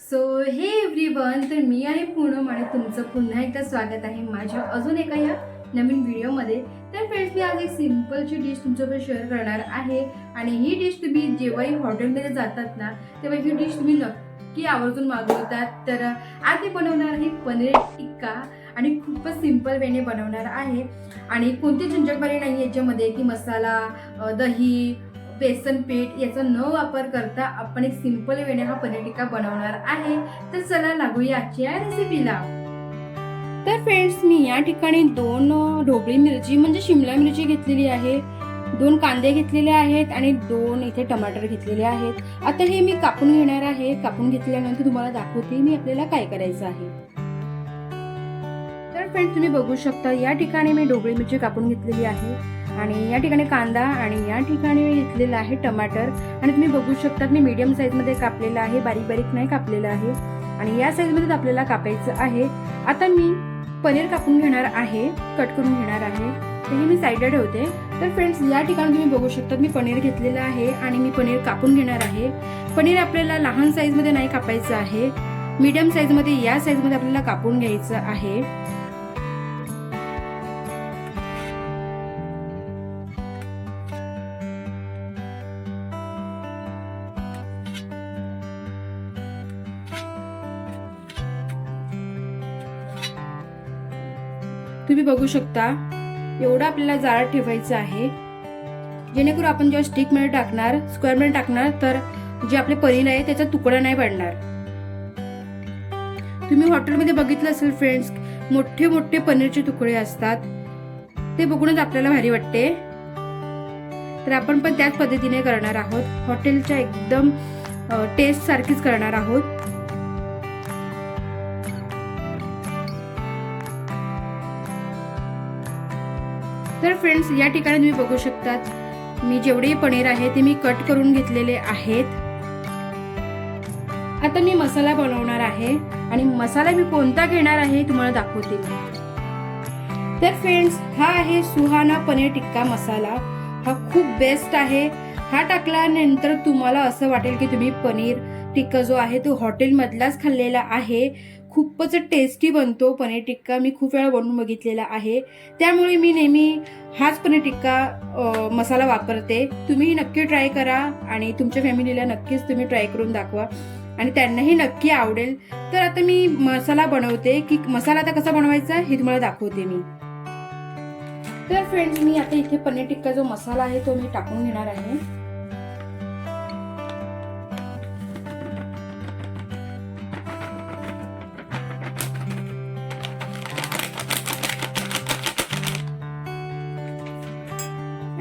So हे everyone तर मी आहे पूनम आणि तुमचं पुन्हा एकदा स्वागत आहे माझ्या अजून एका या नवीन व्हिडिओमध्ये. तर फ्रेंड्स मी आज एक सिम्पलची डिश तुमच्यासोबत शेअर करणार आहे. आणि ही डिश तुम्ही जेव्हाही हॉटेलमध्ये जातात ना तेव्हा ही डिश तुम्ही नक्की आवर्जून मागवतात. तर आज मी बनवणार आहे पनीर टिक्का आणि खूपच सिंपल वेने बनवणार आहे. आणि कोणती झंझटमारी नाही याच्यामध्ये की मसाला दही बेसन पीठ याचा न वापर करता आपण एक सिंपल वेणे हा पनीर टिक्का बनवणार आहे. तर चला लागूया आजच्या रेसिपीला तर फ्रेंड्स मी या ठिकाणी दोन ढोबळी मिरची म्हणजे शिमला मिरची घेतलेली आहे दोन कांदे घेतलेले आहेत आणि दोन इथे टमाटर घेतलेले आहेत. आता हे मी कापून घेणार आहे. कापून घेतल्यानंतर तुम्हाला दाखवते मी आपल्याला काय करायचं आहे. तर फ्रेंड्स तुम्ही बघू शकता या ठिकाणी मी ढोबळी मिरची कापून घेतलेली आहे. आणि या ठिकाणी कांदा आणि या ठिकाणी मी घेतलेला आहे टमाटर. आणि तुम्ही बघू शकता मी मीडियम साईजमध्ये कापलेला आहे बारीक बारीक नाही कापलेला आहे. आणि या साईजमध्येच आपल्याला कापायचं आहे. आता मी पनीर कापून घेणार आहे कट करून घेणार आहे. तर हे मी साईडला ठेवते. तर फ्रेंड्स या ठिकाणी तुम्ही बघू शकता मी पनीर घेतलेलं आहे आणि मी पनीर कापून घेणार आहे. पनीर आपल्याला लहान साईजमध्ये नाही कापायचं आहे. मीडियम साईजमध्ये या साईजमध्ये आपल्याला कापून घ्यायचं आहे. तुम्ही बघू शकता एवढं आपल्याला जाळा ठेवायचं आहे. जेणेकरून आपण जेव्हा स्टिकमध्ये टाकणार स्क्वेअरमध्ये टाकणार तर जे आपले पनीर आहे त्याचा तुकडा नाही पडणार तुम्ही हॉटेलमध्ये बघितलं असेल फ्रेंड्स मोठे मोठे पनीरचे तुकडे असतात. ते बघूनच आपल्याला भारी वाटते. तर आपण पण त्याच पद्धतीने करणार आहोत. हॉटेलच्या एकदम टेस्ट सारखीच करणार आहोत. तर फ्रेंड्स या ठिकाणी तुम्ही बघू शकतात मी जेवढे पनीर आहे ते मी कट करून घेतलेले आहेत. आता मी मसाला बनवणार आहे आणि मसाला मी कोणता घेणार आहे तुम्हाला दाखवते तर फ्रेंड्स हा आहे सुहाना पनीर टिक्का मसाला. हा खूप बेस्ट आहे. हा टाकल्यानंतर तुम्हाला असं वाटेल की तुम्ही पनीर टिक्का जो आहे तो हॉटेलमधलाच खाल्लेला आहे. खूपच टेस्टी बनतो पनीर टिक्का. मी खूप वेळा बनवून बघितलेला आहे. त्यामुळे मी नेहमी हाच पनीर टिक्का मसाला वापरते. तुम्ही नक्की ट्राय करा आणि तुमच्या फॅमिलीला नक्कीच तुम्ही ट्राय करून दाखवा. आणि त्यांनाही नक्की आवडेल. तर आता मी मसाला बनवते की मसाला आता कसा बनवायचा हे तुम्हाला दाखवते मी. तर फ्रेंड्स मी आता इथे पनीर टिक्का जो मसाला आहे तो मी टाकून घेणार आहे.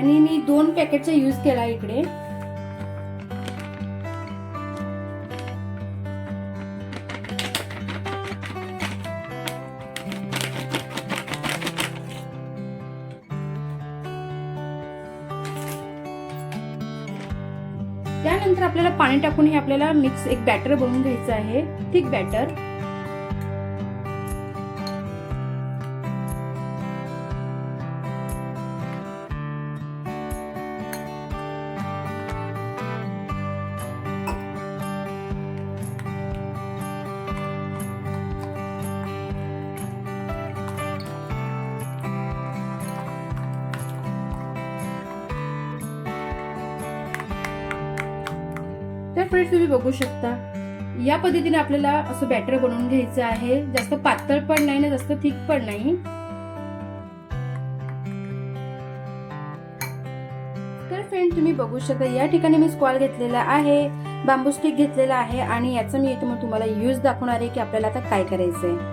आणि मी दोन पॅकेटचा यूज केला इकडे. त्यानंतर आपल्याला पाणी टाकून हे आपल्याला मिक्स एक बॅटर बनवून घ्यायचं आहे. थिक बॅटर तर तुम्ही बघू शकता. या पद्धतीने आपल्याला असं बॅटर बनवून घ्यायचं आहे. जास्त पातळ पण नाही ना जास्त थिक पण नाही. तर फ्रेंड तुम्ही बघू शकता या ठिकाणी मी स्क्वॉल घेतलेला आहे बांबू स्टिक घेतलेला आहे आणि याचा मी मग तुम्हाला यूज दाखवणार आहे की आपल्याला आता काय करायचंय.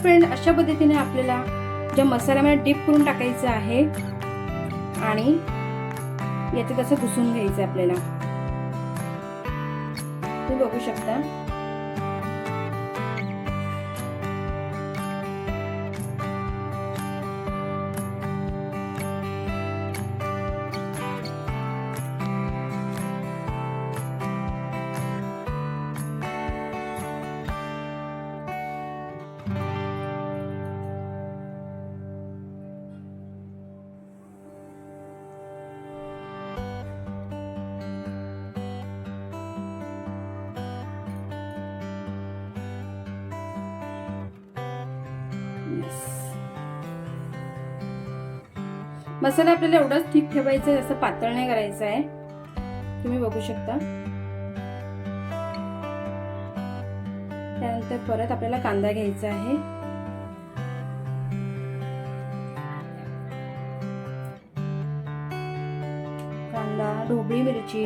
फ्रेंड अशा पद्धतीने आपल्याला ज्या मसाल्यामध्ये डीप करून टाकायचं आहे आणि याच्यात असं घुसून घ्यायचं आपल्याला. तुम्ही बघू शकता. मसाला आपल्याला एवढाच ठीक ठेवायचा आहे असं पातळ नाही करायचं आहे तुम्ही बघू शकता. त्यानंतर परत आपल्याला कांदा घ्यायचा आहे. कांदा ढोबळी मिरची.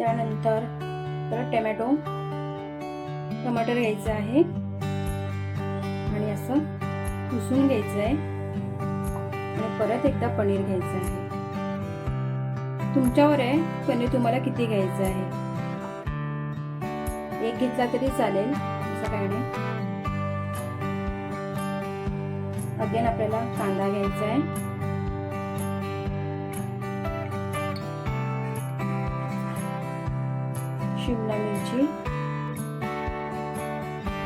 त्यानंतर परत टमॅटो टमाटर घ्यायचं आहे. आणि असं पुसून घ्यायचं आहे आणि परत एकदा पनीर घ्यायचं आहे. तुमच्यावर आहे पनीर तुम्हाला किती घ्यायचं आहे? एक घेतला तरी चालेल असं काही नाही. अगेन आपल्याला कांदा घ्यायचा आहे. शिमला मिरची.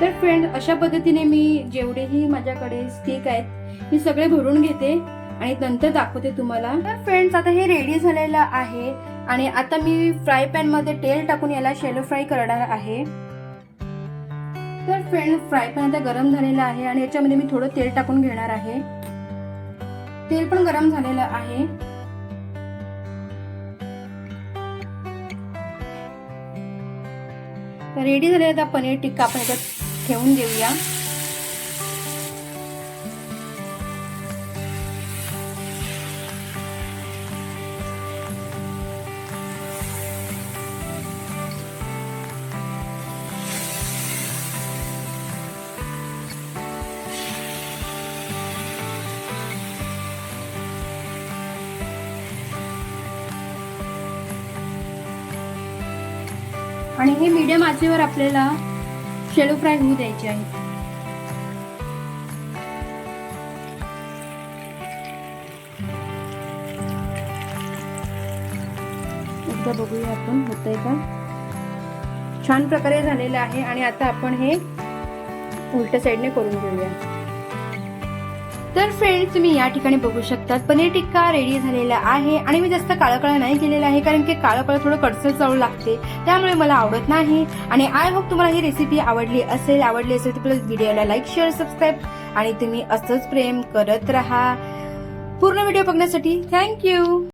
तर फ्रेंड अशा पद्धतीने मी जेवढेही माझ्याकडे स्टिक आहेत मी सगळे भरून घेते आणि नंतर दाखवते तुम्हाला. तर फ्रेंड्स आता हे रेडी झालेलं आहे आणि आता मी फ्राय पॅनमध्ये तेल टाकून याला शेलो फ्राय करणार आहे. तर फ्रेंड फ्राय पॅन आता गरम झालेला आहे आणि याच्यामध्ये मी थोडं तेल टाकून घेणार आहे. तेल पण गरम झालेलं आहे. रेडी झाले आता पनीर टिक्का आपण याच्यात ठेवून देऊया. आणि हे मीडियम आचेवर आपल्याला शेलो फ्राय होऊ द्यायचे आहे. एकदा बघूया आपण होतंय का? छान प्रकारे झालेलं आहे आणि आता आपण हे उलट्या साईडने करून घेऊया. तर फ्रेंड्स तुम्ही या ठिकाणी बघू शकतात. पनीर टिक्का रेडी झालेला आहे आणि मी जास्त काळं काळं नाही केलेलं आहे कारण की काळं काळं थोडं कडसर चळू लागते. त्यामुळे मला आवडत नाही. आणि आय होप तुम्हाला ही रेसिपी आवडली असेल आवडली असेल तर प्लस व्हिडिओला लाईक शेअर सबस्क्राईब आणि तुम्ही असंच प्रेम करत राहा. पूर्ण व्हिडिओ बघण्यासाठी थँक्यू